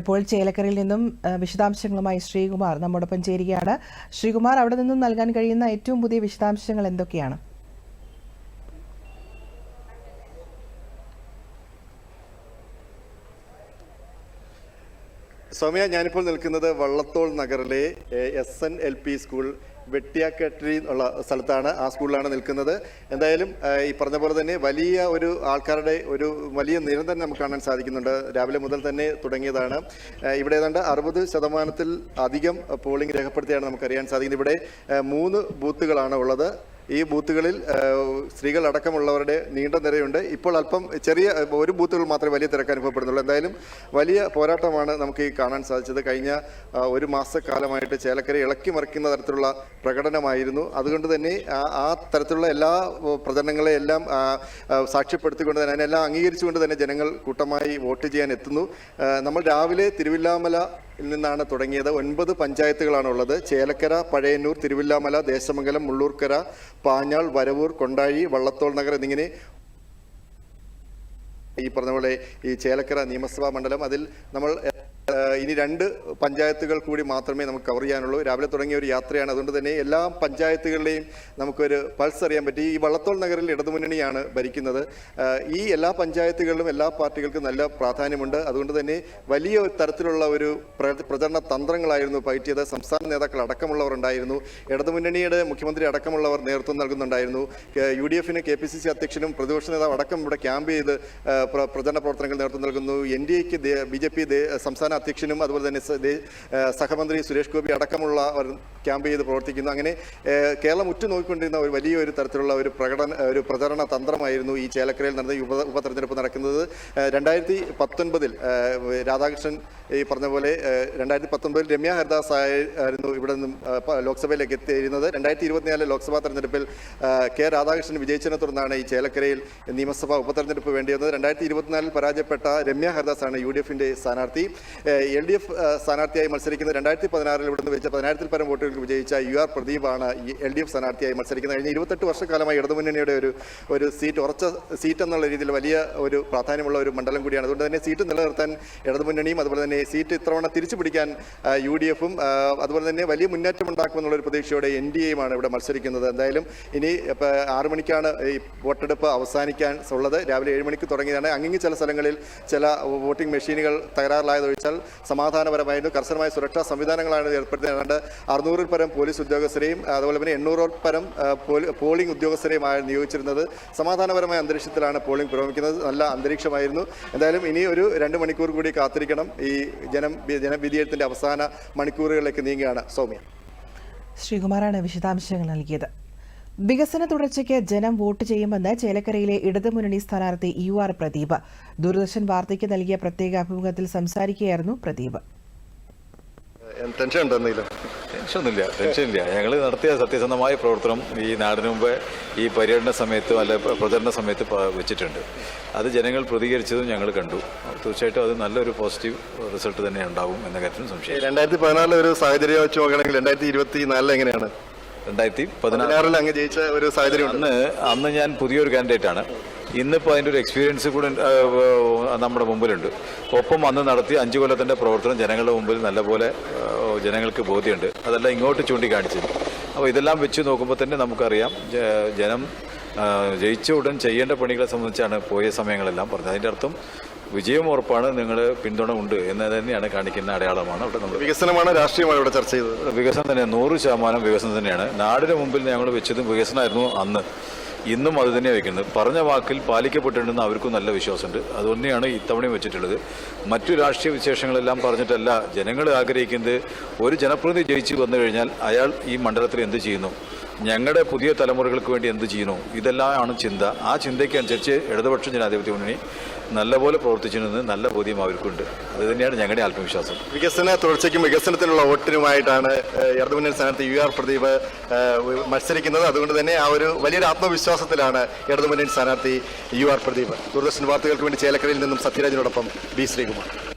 ഇപ്പോൾ ചേലക്കരയിൽ നിന്നും വിശദാംശങ്ങളുമായി ശ്രീകുമാർ നമ്മോടൊപ്പം ചേരുകയാണ്. ശ്രീകുമാർ അവിടെ നിന്നും നൽകാൻ കഴിയുന്ന ഏറ്റവും പുതിയ വിശദാംശങ്ങൾ എന്തൊക്കെയാണ്? സൗമ്യ ഞാനിപ്പോൾ നിൽക്കുന്നത് വള്ളത്തോൾ നഗറിലെ S N L P school Vettiyakkatti എന്നുള്ള സ്ഥലത്താണ് ആ സ്കൂളിലാണ് നിൽക്കുന്നത്. എന്തായാലും ഈ പറഞ്ഞ പോലെ തന്നെ വലിയ ഒരു ആൾക്കാരുടെ ഒരു വലിയ നിരം തന്നെ നമുക്ക് കാണാൻ സാധിക്കുന്നുണ്ട്. രാവിലെ മുതൽ തന്നെ തുടങ്ങിയതാണ്. ഇവിടെ ഏതാണ്ട് അറുപത് ശതമാനത്തിൽ അധികം പോളിംഗ് രേഖപ്പെടുത്തിയാണ് നമുക്കറിയാൻ സാധിക്കുന്നത്. ഇവിടെ മൂന്ന് ബൂത്തുകളാണ് ഉള്ളത്. ഈ ബൂത്തുകളിൽ സ്ത്രീകൾ അടക്കമുള്ളവരുടെ നീണ്ട നിരയുണ്ട്. ഇപ്പോൾ അല്പം ചെറിയ ഒരു ബൂത്തുകൾ മാത്രമേ വലിയ തിരക്ക് അനുഭവപ്പെടുന്നുള്ളൂ. എന്തായാലും വലിയ പോരാട്ടമാണ് നമുക്ക് ഈ കാണാൻ സാധിച്ചത്. കഴിഞ്ഞ ഒരു മാസക്കാലമായിട്ട് ചേലക്കര ഇളക്കി മറിക്കുന്ന തരത്തിലുള്ള പ്രകടനമായിരുന്നു. അതുകൊണ്ട് തന്നെ ആ- തരത്തിലുള്ള എല്ലാ പ്രചരണങ്ങളെ എല്ലാം സാക്ഷ്യപ്പെടുത്തിക്കൊണ്ട് തന്നെ അതിനെല്ലാം അംഗീകരിച്ചുകൊണ്ട് തന്നെ ജനങ്ങൾ കൂട്ടമായി വോട്ട് ചെയ്യാൻ എത്തുന്നു. നമ്മൾ രാവിലെ തിരുവില്ലാമല നിന്നാണ് തുടങ്ങിയത്. ഒൻപത് പഞ്ചായത്തുകളാണുള്ളത്. ചേലക്കര പഴയന്നൂർ തിരുവില്ലാമല ദേശമംഗലം മുള്ളൂർക്കര പാഞ്ഞാൾ വരവൂർ കൊണ്ടാഴി വള്ളത്തോൾ നഗർ എന്നിങ്ങനെ ഈ പറഞ്ഞ പോലെ ഈ ചേലക്കര നിയമസഭാ മണ്ഡലം അതിൽ നമ്മൾ ഇനി രണ്ട് പഞ്ചായത്തുകൾ കൂടി മാത്രമേ നമുക്ക് കവർ ചെയ്യാനുള്ളൂ. രാവിലെ തുടങ്ങിയ ഒരു യാത്രയാണ്. അതുകൊണ്ട് തന്നെ എല്ലാ പഞ്ചായത്തുകളിലെയും നമുക്കൊരു പൾസ് അറിയാൻ പറ്റി. ഈ വള്ളത്തോൾ നഗറിൽ ഇടതുമുന്നണിയാണ് ഭരിക്കുന്നത്. ഈ എല്ലാ പഞ്ചായത്തുകളിലും എല്ലാ പാർട്ടികൾക്കും നല്ല പ്രാധാന്യമുണ്ട്. അതുകൊണ്ട് തന്നെ വലിയ തരത്തിലുള്ള ഒരു പ്ര- പ്രചരണ തന്ത്രങ്ങളായിരുന്നു പയറ്റിയത്. സംസ്ഥാന നേതാക്കൾ അടക്കമുള്ളവർ ഉണ്ടായിരുന്നു. ഇടതുമുന്നണിയുടെ മുഖ്യമന്ത്രി അടക്കമുള്ളവർ നേതൃത്വം നൽകുന്നുണ്ടായിരുന്നു. യു ഡി എഫിന് കെ പി സി സി അധ്യക്ഷനും പ്രതിപക്ഷ നേതാവ് അടക്കം ഇവിടെ ക്യാമ്പ് ചെയ്ത് പ്രചരണ പ്രവർത്തനങ്ങൾ നേതൃത്വം നൽകുന്നു. എൻ ഡി എക്ക് ബി ജെ പി സംസ്ഥാന അധ്യക്ഷനും അതുപോലെ തന്നെ സഹമന്ത്രി സുരേഷ് ഗോപി അടക്കമുള്ളവർ ക്യാമ്പ് ചെയ്ത് പ്രവർത്തിക്കുന്നു. അങ്ങനെ കേരളം ഉറ്റുനോക്കിക്കൊണ്ടിരുന്ന ഒരു വലിയൊരു തരത്തിലുള്ള ഒരു പ്രകടന ഒരു പ്രചരണ തന്ത്രമായിരുന്നു ഈ ചേലക്കരയിൽ നടന്ന ഉപ ഉപതെരഞ്ഞെടുപ്പ് നടക്കുന്നത്. രണ്ടായിരത്തി പത്തൊൻപതിൽ രാധാകൃഷ്ണൻ ഈ പറഞ്ഞ പോലെ രണ്ടായിരത്തി പത്തൊൻപതിൽ രമ്യ ഹരിദാസ് ആയിരുന്നു ഇവിടെ നിന്നും ലോക്സഭയിലേക്ക് എത്തിയിരുന്നത്. രണ്ടായിരത്തി ഇരുപത്തിനാലിലെ ലോക്സഭാ തെരഞ്ഞെടുപ്പിൽ കെ രാധാകൃഷ്ണൻ വിജയിച്ചതിനെ തുടർന്നാണ് ഈ ചേലക്കരയിൽ നിയമസഭാ ഉപതെരഞ്ഞെടുപ്പ് വേണ്ടി വന്നത് രണ്ടായിരത്തി ഇരുപത്തിനാലിൽ പരാജയപ്പെട്ട രമ്യ ഹരിദാസ് ആണ് യു ഡി എഫിന്റെ സ്ഥാനാർത്ഥി. എൽ ഡി എഫ് സ്ഥാനാർത്ഥിയായി മത്സരിക്കുന്ന രണ്ടായിരത്തി പതിനാറിൽ ഇവിടുന്ന് വെച്ച പതിനായിരത്തിൽ പരം വോട്ടുകൾക്ക് വിജയിച്ച യു ആർ പ്രദീപാണ് എൽ ഡി എഫ് സ്ഥാനാർത്ഥിയായി മത്സരിക്കുന്നത്. കഴിഞ്ഞ ഇരുപത്തെട്ട് വർഷക്കാലമായി ഇടതുമുന്നണിയുടെ ഒരു ഒരു സീറ്റ് ഉറച്ച സീറ്റ് എന്നുള്ള രീതിയിൽ വലിയ ഒരു പ്രാധാന്യമുള്ള ഒരു മണ്ഡലം കൂടിയാണ്. അതുകൊണ്ട് തന്നെ സീറ്റ് നിലനിർത്താൻ ഇടതുമുന്നണിയും അതുപോലെ തന്നെ സീറ്റ് ഇത്തവണ തിരിച്ചു പിടിക്കാൻ യു ഡി എഫും അതുപോലെ തന്നെ വലിയ മുന്നേറ്റം ഉണ്ടാക്കുമെന്നുള്ള ഒരു പ്രതീക്ഷയോടെ എൻ ഡി എയുമാണ് ഇവിടെ മത്സരിക്കുന്നത്. എന്തായാലും ഇനി ഇപ്പോൾ ആറു മണിക്കാണ് ഈ വോട്ടെടുപ്പ് അവസാനിക്കാൻ ഉള്ളത്. രാവിലെ ഏഴ് മണിക്ക് തുടങ്ങിയതാണ്. അങ്ങനെ ചില സ്ഥലങ്ങളിൽ ചില വോട്ടിംഗ് മെഷീനുകൾ തകരാറിലായതൊഴിച്ചാൽ സമാധാനപരമായിരുന്നു. കർശനമായ സുരക്ഷാ സംവിധാനങ്ങളാണ് ഏർപ്പെടുത്തിയത് ഏതാണ്ട് അറുന്നൂറിൽ പരം പോലീസ് ഉദ്യോഗസ്ഥരെയും അതുപോലെ തന്നെ എണ്ണൂറിൽ പരം പോളിംഗ് ഉദ്യോഗസ്ഥരെയും പോളിംഗ് ഉദ്യോഗസ്ഥരെയുമാണ് നിയോഗിച്ചിരുന്നത്. സമാധാനപരമായ അന്തരീക്ഷത്തിലാണ് പോളിംഗ് പുരോഗമിക്കുന്നത്. നല്ല അന്തരീക്ഷമായിരുന്നു. എന്തായാലും ഇനി ഒരു രണ്ട് മണിക്കൂർ കൂടി കാത്തിരിക്കണം. ഈ ജനം ജനവിധിയത്തിന്റെ അവസാന മണിക്കൂറുകളിലേക്ക് നീങ്ങുകയാണ്. സൗമ്യ. ശ്രീകുമാറാണ് വിശദാംശങ്ങൾ നൽകിയത്. വികസന തുടർച്ചയ്ക്ക് ജനം വോട്ട് ചെയ്യുമെന്ന് ചേലക്കരയിലെ ഇടതുമുന്നണി സ്ഥാനാർത്ഥി യു ആർ പ്രദീപ്. ദൂരദർശൻ വാർത്തയ്ക്ക് നൽകിയ പ്രത്യേക അഭിമുഖത്തിൽ സംസാരിക്കുകയായിരുന്നു പ്രദീപ്. ടെൻഷൻ ഉണ്ടെന്നില്ല ടെൻഷനൊന്നുമില്ല ടെൻഷനില്ല ഞങ്ങൾ നടത്തിയ സത്യസന്ധമായ പ്രവർത്തനം ഈ നാടിന് മുമ്പ് ഈ പര്യടന സമയത്തും അല്ലെ പ്ര- പ്രചരണ സമയത്ത് വെച്ചിട്ടുണ്ട്. അത് ജനങ്ങൾ പ്രതികരിച്ചതും ഞങ്ങൾ കണ്ടു. തീർച്ചയായിട്ടും അത് നല്ലൊരു പോസിറ്റീവ് റിസൾട്ട് തന്നെ ഉണ്ടാവും എന്ന കാര്യത്തിൽ സംശയം രണ്ടായിരത്തി പതിനാലിലെ ഒരു സാഹചര്യം വെച്ച് നോക്കുകയാണെങ്കിൽ രണ്ടായിരത്തി ഇരുപത്തി നാലിൽ എങ്ങനെയാണ്? രണ്ടായിരത്തി പതിനാറ് പതിനാറിൽ അങ്ങ് ജയിച്ച ഒരു സാഹചര്യം അന്ന് അന്ന് ഞാൻ പുതിയൊരു കാൻഡിഡേറ്റ് ആണ്. ഇന്നിപ്പോൾ അതിന്റെ ഒരു എക്സ്പീരിയൻസ് കൂടെ നമ്മുടെ മുമ്പിലുണ്ട്. ഒപ്പം അന്ന് നടത്തിയ അഞ്ച് കൊല്ലത്തിന്റെ പ്രവർത്തനം ജനങ്ങളുടെ മുമ്പിൽ നല്ലപോലെ ജനങ്ങൾക്ക് ബോധ്യമുണ്ട്. അതെല്ലാം ഇങ്ങോട്ട് ചൂണ്ടിക്കാണിച്ചത് അപ്പോൾ ഇതെല്ലാം വെച്ച് നോക്കുമ്പോൾ തന്നെ നമുക്കറിയാം ജനം ജയിച്ച ഉടൻ ചെയ്യേണ്ട പണികളെ സംബന്ധിച്ചാണ് പോയ സമയങ്ങളെല്ലാം പറഞ്ഞത്. അതിന്റെ അർത്ഥം വിജയം ഉറപ്പാണ് നിങ്ങൾ പിന്തുണ ഉണ്ട് എന്ന് തന്നെയാണ് കാണിക്കുന്ന അടയാളമാണ് അവിടെ നമ്മൾ വികസനമാണ് രാഷ്ട്രീയമാണ് ഇവിടെ ചർച്ച ചെയ്തത്. വികസനം തന്നെ നൂറ് ശതമാനം വികസനം തന്നെയാണ്. നാടിന് മുമ്പിൽ ഞങ്ങൾ വെച്ചതും വികസനമായിരുന്നു അന്ന്. ഇന്നും അത് തന്നെ വയ്ക്കുന്നത് പറഞ്ഞ വാക്കിൽ പാലിക്കപ്പെട്ടിട്ടുണ്ടെന്ന് അവർക്കും നല്ല വിശ്വാസമുണ്ട്. അതുതന്നെയാണ് ഇത്തവണയും വെച്ചിട്ടുള്ളത്. മറ്റു രാഷ്ട്രീയ വിശേഷങ്ങളെല്ലാം പറഞ്ഞിട്ടല്ല ജനങ്ങൾ ആഗ്രഹിക്കുന്നത് ഒരു ജനപ്രതിനിധി ജയിച്ചു വന്നു കഴിഞ്ഞാൽ അയാൾ ഈ മണ്ഡലത്തിൽ എന്ത് ചെയ്യുന്നു? ഞങ്ങളുടെ പുതിയ തലമുറകൾക്ക് വേണ്ടി എന്ത് ചെയ്യുന്നു? ഇതെല്ലാമാണ് ചിന്ത. ആ ചിന്തയ്ക്ക് അനുസരിച്ച് ഇടതുപക്ഷ ജനാധിപത്യ മുന്നണി നല്ലപോലെ പ്രവർത്തിച്ചിരുന്നത് നല്ല ബോധ്യം അവർക്കുണ്ട്. അത് തന്നെയാണ് ഞങ്ങളുടെ ആത്മവിശ്വാസം. വികസന തുടർച്ചയ്ക്കും വികസനത്തിനുള്ള വോട്ടിനുമായിട്ടാണ് ഇടതുമുന്നണി സ്ഥാനാർത്ഥി യു ആർ പ്രദീപ് മത്സരിക്കുന്നത്. അതുകൊണ്ട് തന്നെ ആ ഒരു വലിയൊരു ആത്മവിശ്വാസത്തിലാണ് ഇടതുമുന്നണി സ്ഥാനാർത്ഥി യു ആർ പ്രദീപ്. ദൂരദർശൻ വാർത്തകൾക്ക് വേണ്ടി ചേലക്കരയിൽ നിന്നും സത്യരാജിനോടൊപ്പം ബി ശ്രീകുമാർ.